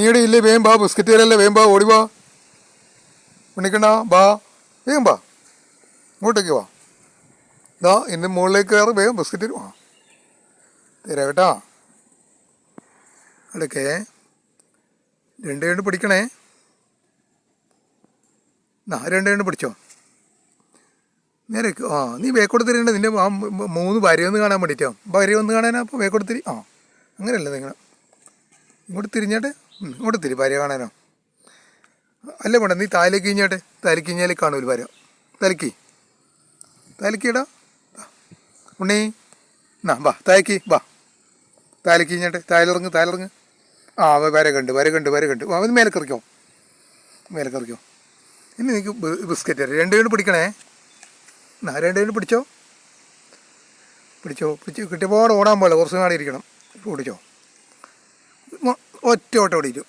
നീടെ ഇല്ലേ വേം ബാ ബിസ്ക്കറ്റ് തരല്ലേ വേം ബാ ഓടി വാ. ഉണ്ണിക്കണ്ണ ബാ വേഗം ബാ. ഇങ്ങോട്ടേക്ക് വാ. ഇതാ എന്റെ മുകളിലേക്ക് കയറി വേഗം ബിസ്ക്കറ്റ് തരും. തരാം കേട്ടാ. അടുക്കേ രണ്ട് രണ്ട് പിടിക്കണേ. ആ രണ്ട് രണ്ട് പിടിച്ചോ. നേരെ ആ നീ വേക്കോട് തിരിയണ്ട നിന്റെ ആ മൂന്ന് ഭാര്യ ഒന്ന് കാണാൻ വേണ്ടിയിട്ടോ. ഭാര്യ ഒന്ന് കാണാനാ അപ്പോൾ വേക്കോട് തിരി ആ അങ്ങനെയല്ല നിങ്ങൾ ഇങ്ങോട്ട് തിരിഞ്ഞാട്ടെ? ഇങ്ങോട്ട് തിരി ഭാര്യ കാണാനോ? അല്ല വേണ്ട നീ താലേക്ക് കഴിഞ്ഞാട്ടെ താലേക്ക് കഴിഞ്ഞാൽ കാണൂല ഭാര്യ? തലക്കി തലക്കിടാ ഉണ്ണി. എന്നാ വാ തായക്കി വാ. താലക്ക് കഴിഞ്ഞാട്ടെ തായലിറങ്ങ് തായലിറങ്ങ് ആ വര കണ്ട് വര കണ്ട് വര കണ്ട്. അവന് മേലെ കറിക്കോ മേലെ കറിക്കോ ഇനി നിനക്ക് ബിസ്ക്കറ്റ് തരാം. രണ്ട് പിടിക്കണേ. എന്നാ രണ്ട് കണ്ട് പിടിച്ചോ? പിടിച്ചോ പിടിച്ച് കിട്ടിയപ്പോൾ ഓടാൻ പോലെ കുറച്ച് നാളെ ഇരിക്കണം പിടിച്ചോ? ഒറ്റ ഓട്ടം ഓടിയിട്ടു